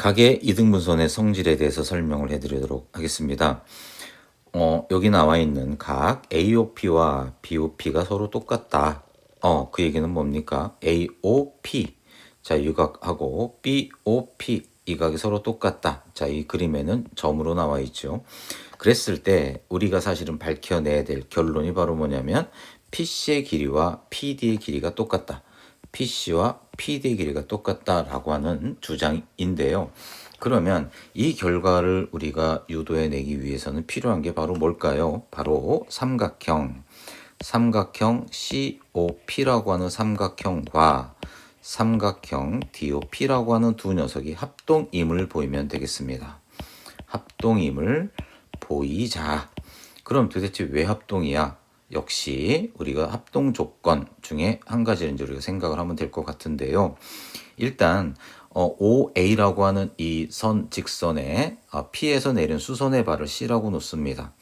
각의 이등분선의 성질에 대해서 설명을 해드리도록 하겠습니다. 어, 여기 나와 있는 각 AOP와 BOP가 서로 똑같다. 어, 그 얘기는 뭡니까? AOP. 자, 이 각하고 BOP. 이 각이 서로 똑같다. 자, 이 그림에는 점으로 나와 있죠. 그랬을 때 우리가 사실은 밝혀내야 될 결론이 바로 뭐냐면 PC의 길이와 PD의 길이가 똑같다. PC와 PD의 길이가 똑같다라고 하는 주장인데요. 그러면 이 결과를 우리가 유도해 내기 위해서는 필요한 게 바로 뭘까요? 바로 삼각형. 삼각형 COP라고 하는 삼각형과 삼각형 DOP라고 하는 두 녀석이 합동임을 보이면 되겠습니다. 합동임을 보이자. 그럼 도대체 왜 합동이야? 역시 우리가 합동 조건 중에 한 가지를 이제 우리가 생각을 하면 될 것 같은데요. 일단 어, OA라고 하는 이 선 직선에 어, P에서 내린 수선의 발을 C라고 놓습니다.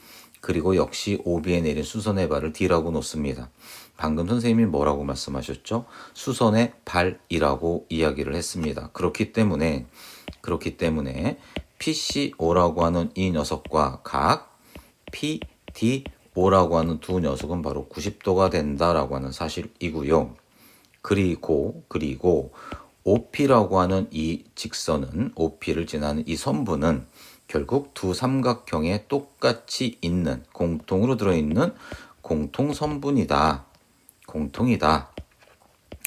그리고 역시 OB에 내린 수선의 발을 D라고 놓습니다. 방금 선생님이 뭐라고 말씀하셨죠? 수선의 발이라고 이야기를 했습니다. 그렇기 때문에 그렇기 때문에 PCO라고 하는 이 녀석과 각 PDO 라고 하는 두 녀석은 바로 90도가 된다라고 하는 사실이고요. 그리고 그리고 OP라고 하는 이 직선은 OP를 지나는 이 선분은 결국 두 삼각형에 똑같이 있는 공통으로 들어있는 공통 선분이다. 공통이다.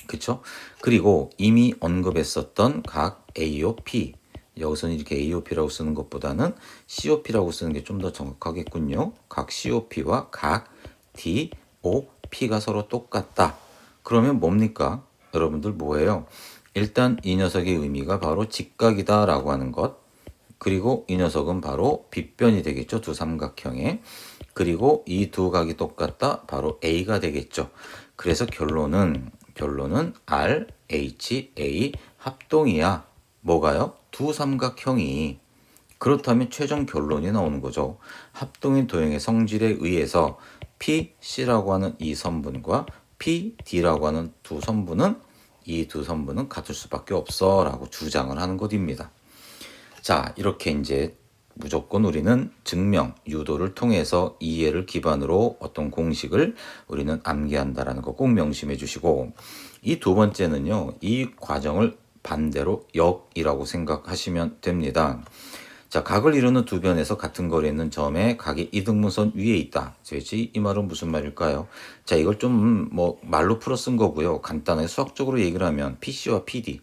그쵸? 그리고 이미 언급했었던 각 AOP 여기서는 이렇게 AOP라고 쓰는 것보다는 COP라고 쓰는 게 좀 더 정확하겠군요. 각 COP와 각 DOP가 서로 똑같다. 그러면 뭡니까? 여러분들 뭐예요? 일단 이 녀석의 의미가 바로 직각이다 라고 하는 것. 그리고 이 녀석은 바로 빗변이 되겠죠. 두 삼각형에. 그리고 이 두 각이 똑같다. 바로 A가 되겠죠. 그래서 결론은 결론은 R, H, A 합동이야. 뭐가요? 두 삼각형이 그렇다면 최종 결론이 나오는 거죠. 합동인 도형의 성질에 의해서 PC라고 하는 이 선분과 PD라고 하는 두 선분은 이 두 선분은 같을 수밖에 없어라고 주장을 하는 것입니다. 자, 이렇게 이제 무조건 우리는 증명, 유도를 통해서 이해를 기반으로 어떤 공식을 우리는 암기한다라는 거 꼭 명심해 주시고 이 두 번째는요. 이 과정을 반대로 역이라고 생각하시면 됩니다. 자, 각을 이루는 두 변에서 같은 거리에 있는 점에 각이 이등분선 위에 있다. 되지? 이 말은 무슨 말일까요? 자, 이걸 좀 뭐 말로 풀어 쓴 거고요. 간단하게 수학적으로 얘기를 하면 PC와 PD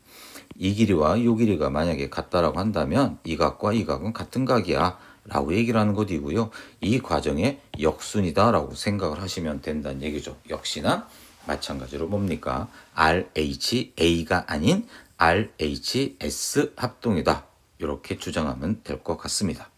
이 길이와 이 길이가 만약에 같다라고 한다면 이 각과 이 각은 같은 각이야. 라고 얘기를 하는 것이고요. 이 과정의 역순이다 라고 생각을 하시면 된다는 얘기죠. 역시나 마찬가지로 뭡니까? RHA가 아닌 RHS 합동이다. 이렇게 주장하면 될 것 같습니다.